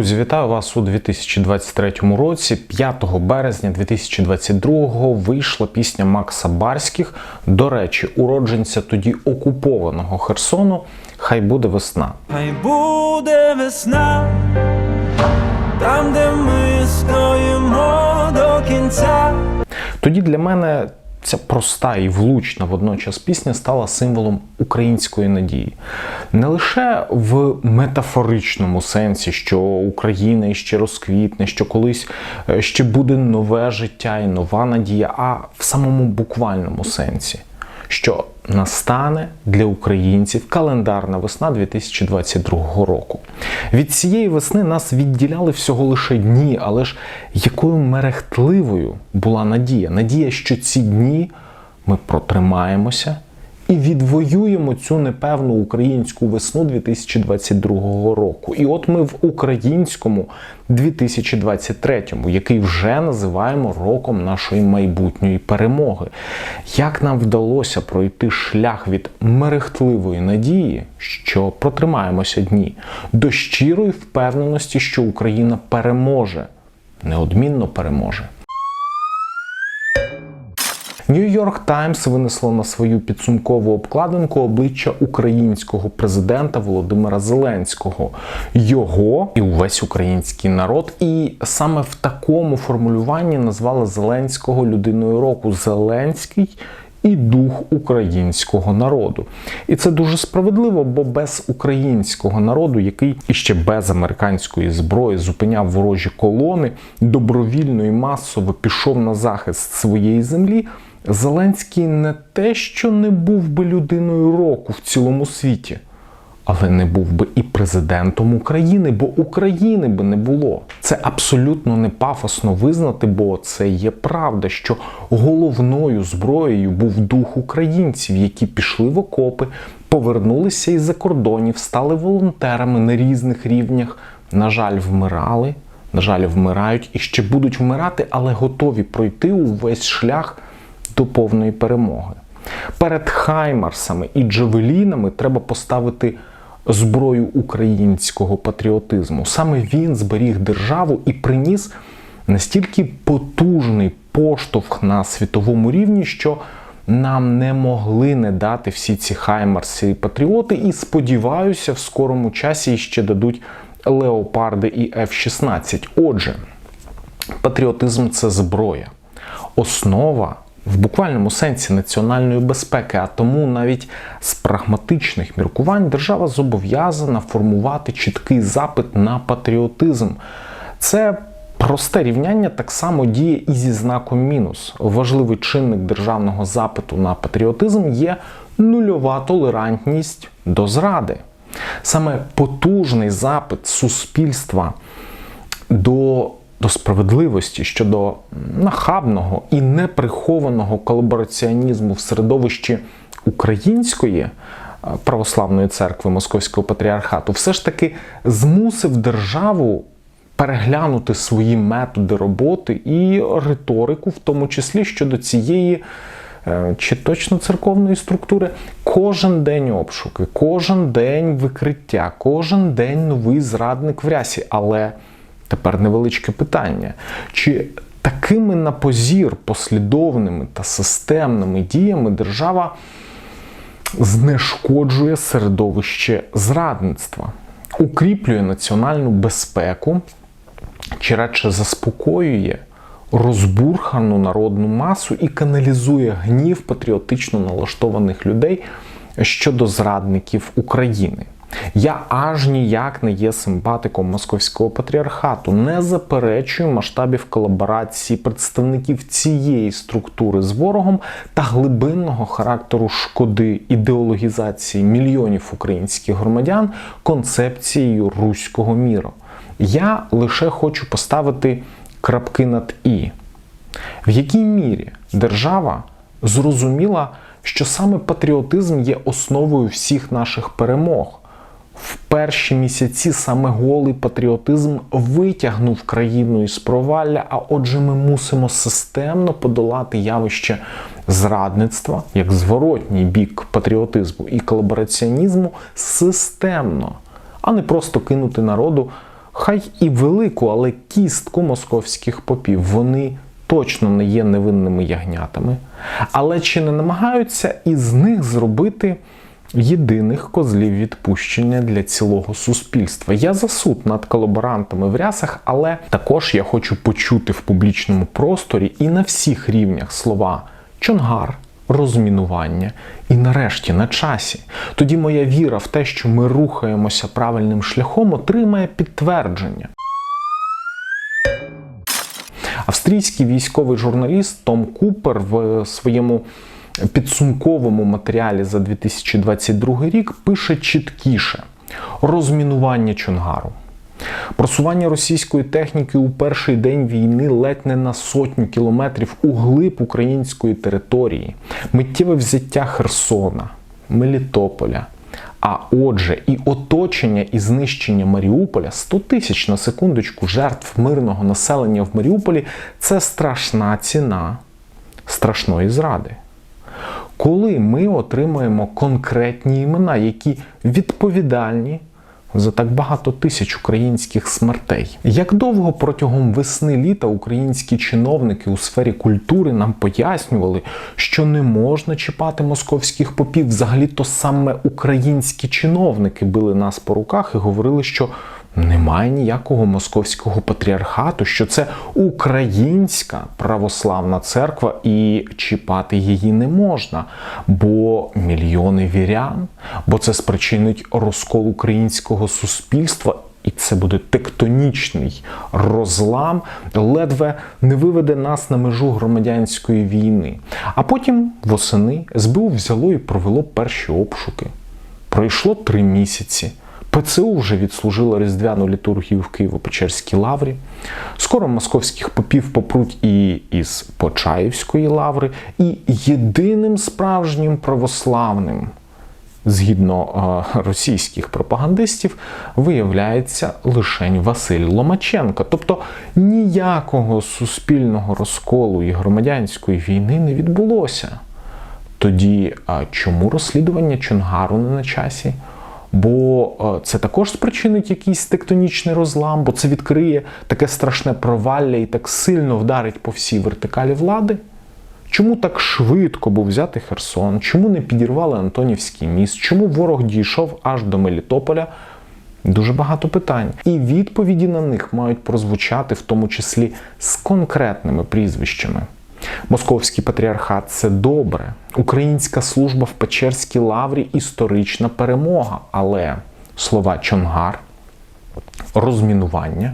Друзі, вітаю вас у 2023 році. 5 березня 2022-го вийшла пісня Макса Барських. До речі, уродженця тоді окупованого Херсону. Хай буде весна. Хай буде весна, там, де ми стоїмо до кінця. Тоді для мене ця проста і влучна водночас пісня стала символом української надії. Не лише в метафоричному сенсі, що Україна іще розквітне, що колись е, ще буде нове життя і нова надія, а в самому буквальному сенсі. Що настане для українців календарна весна 2022 року. Від цієї весни нас відділяли всього лише дні, але ж якою мерехтливою була надія? Надія, що ці дні ми протримаємося і відвоюємо цю непевну українську весну 2022 року. І от ми в українському 2023, який вже називаємо роком нашої майбутньої перемоги. Як нам вдалося пройти шлях від мерехтливої надії, що протримаємося дні, до щирої впевненості, що Україна переможе, неодмінно переможе. Нью-Йорк Таймс винесло на свою підсумкову обкладинку обличчя українського президента Володимира Зеленського, його і увесь український народ. І саме в такому формулюванні назвали Зеленського людиною року. Зеленський. І дух українського народу, і це дуже справедливо, бо без українського народу, який іще без американської зброї зупиняв ворожі колони, добровільно і масово пішов на захист своєї землі. Зеленський не те, що не був би людиною року в цілому світі, але не був би і президентом України, бо України би не було. Це абсолютно не пафосно визнати, бо це є правда, що головною зброєю був дух українців, які пішли в окопи, повернулися із-за кордонів, стали волонтерами на різних рівнях. На жаль, вмирали, на жаль, вмирають і ще будуть вмирати, але готові пройти увесь шлях до повної перемоги. Перед Хаймарсами і Джавелінами треба поставити зброю українського патріотизму. Саме він зберіг державу і приніс настільки потужний поштовх на світовому рівні, що нам не могли не дати всі ці Хаймарси і патріоти, і сподіваюся, в скорому часі ще дадуть леопарди і F-16. Отже, патріотизм це зброя, основа в буквальному сенсі національної безпеки, а тому навіть з прагматичних міркувань держава зобов'язана формувати чіткий запит на патріотизм. Це просте рівняння так само діє і зі знаком мінус. Важливий чинник державного запиту на патріотизм є нульова толерантність до зради. Саме потужний запит суспільства до до справедливості щодо нахабного і неприхованого колабораціонізму в середовищі української православної церкви Московського патріархату, все ж таки змусив державу переглянути свої методи роботи і риторику, в тому числі щодо цієї. Чи точно церковної структури кожен день обшуки, кожен день викриття, кожен день новий зрадник в рясі. Але Тепер невеличке питання. Чи такими на позір послідовними та системними діями держава знешкоджує середовище зрадництва, укріплює національну безпеку, чи радше заспокоює розбурхану народну масу і каналізує гнів патріотично налаштованих людей щодо зрадників України? Я аж ніяк не є симпатиком московського патріархату, не заперечую масштабів колаборації представників цієї структури з ворогом та глибинного характеру шкоди ідеологізації мільйонів українських громадян концепцією руського міру. Я лише хочу поставити крапки над і, в якій мірі держава зрозуміла, що саме патріотизм є основою всіх наших перемог. В перші місяці саме голий патріотизм витягнув країну із провалля. А отже, ми мусимо системно подолати явище зрадництва як зворотній бік патріотизму і колабораціонізму системно, а не просто кинути народу хай і велику, але кістку московських попів. Вони точно не є невинними ягнятами. Але чи не намагаються із них зробити єдиних козлів відпущення для цілого суспільства? Я за суд над колаборантами в рясах, але також я хочу почути в публічному просторі і на всіх рівнях слова чонгар. Розмінування і нарешті на часі. Тоді моя віра в те, що ми рухаємося правильним шляхом, отримає підтвердження. Австрійський військовий журналіст Том Купер в своєму підсумковому матеріалі за 2022 рік пише чіткіше: розмінування Чонгару. Просування російської техніки у перший день війни ледь не на сотню кілометрів у глиб української території, миттєве взяття Херсона, Мелітополя. А отже, і оточення і знищення Маріуполя 100 тисяч на секундочку жертв мирного населення в Маріуполі це страшна ціна страшної зради. Коли ми отримаємо конкретні імена, які відповідальні за так багато тисяч українських смертей. Як довго протягом весни-літа українські чиновники у сфері культури нам пояснювали, що не можна чіпати московських попів, взагалі то саме українські чиновники били нас по руках і говорили, що немає ніякого московського патріархату, що це українська православна церква, і чіпати її не можна, бо мільйони вірян, бо це спричинить розкол українського суспільства. І це буде тектонічний розлам, ледве не виведе нас на межу громадянської війни. А потім восени СБУ взяло і провело перші обшуки. Пройшло три місяці. ПЦУ вже відслужило різдвяну літургію в Києво-Печерській лаврі. Скоро московських попів попруть і із Почаївської лаври, і єдиним справжнім православним, згідно е, російських пропагандистів, виявляється лишень Василь Ломаченко. Тобто ніякого суспільного розколу і громадянської війни не відбулося. Тоді чому розслідування Чонгару не на часі? Бо е, це також спричинить якийсь тектонічний розлам, бо це відкриє таке страшне провалля і так сильно вдарить по всій вертикалі влади. Чому так швидко був взятий Херсон? Чому не підірвали Антонівський міст? Чому ворог дійшов аж до Мелітополя? Дуже багато питань. І відповіді на них мають прозвучати, в тому числі з конкретними прізвищами. Московський патріархат це добре. Українська служба в Печерській лаврі історична перемога. Але слова Чонгар, розмінування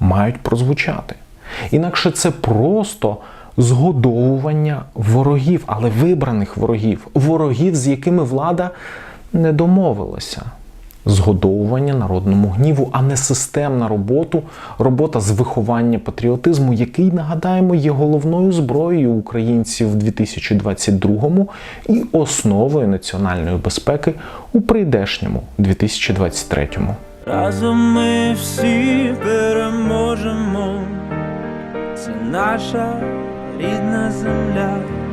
мають прозвучати. Інакше це просто згодовування ворогів, але вибраних ворогів, ворогів, з якими влада не домовилася. Згодовування народному гніву, а не системна робота, робота з виховання патріотизму, який, нагадаємо, є головною зброєю українців в 2022 і основою національної безпеки у прийдешньому 2023. Разом ми всі переможемо. Це наша рідна земля.